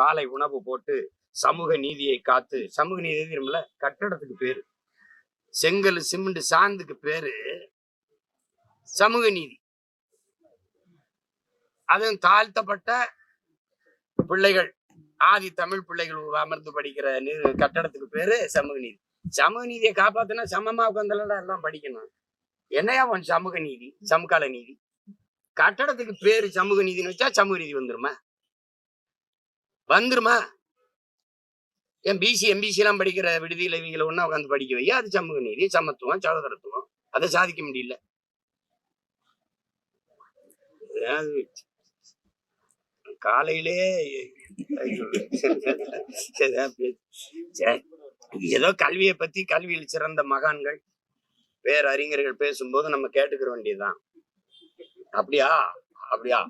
காலை உணவு போட்டு சமூக நீதியை காத்து சமூக நீதி கட்டடத்துக்கு பேரு. செங்கல் சிமெண்ட் சாந்துக்கு பேரு. சமூக நீதி. அதுவும் தாழ்த்தப்பட்ட பிள்ளைகள் ஆதி தமிழ் பிள்ளைகள் அமர்ந்து படிக்கிற நீ- கட்டடத்துக்கு பேரு சமூக நீதி. சமூக நீதியை காப்பாத்தினா சமமா உட்காந்துலடா எல்லாம் படிக்கணும். என்னையா உன் சமூக நீதி? சமகால நீதி. கட்டடத்துக்கு பேரு சமூக நீதினு வச்சா சமூக நீதி வந்துருமா? வந்துருமா? என் பிசி எம்பிசி எல்லாம் படிக்கிற விடுதியில இவங்களை ஒன்றா உட்காந்து படிக்க வையா? அது சமூக நீதி சமத்துவம் சகோதரத்துவம். அதை சாதிக்க முடியல. காலையிலே ஏதோ கல்வியை பத்தி கல்வியில் சிறந்த மகான்கள் வேற அறிஞர்கள் பேசும்போது நம்ம கேட்டுக்கிற வேண்டியதுதான் அப்படியா? அப்படியா?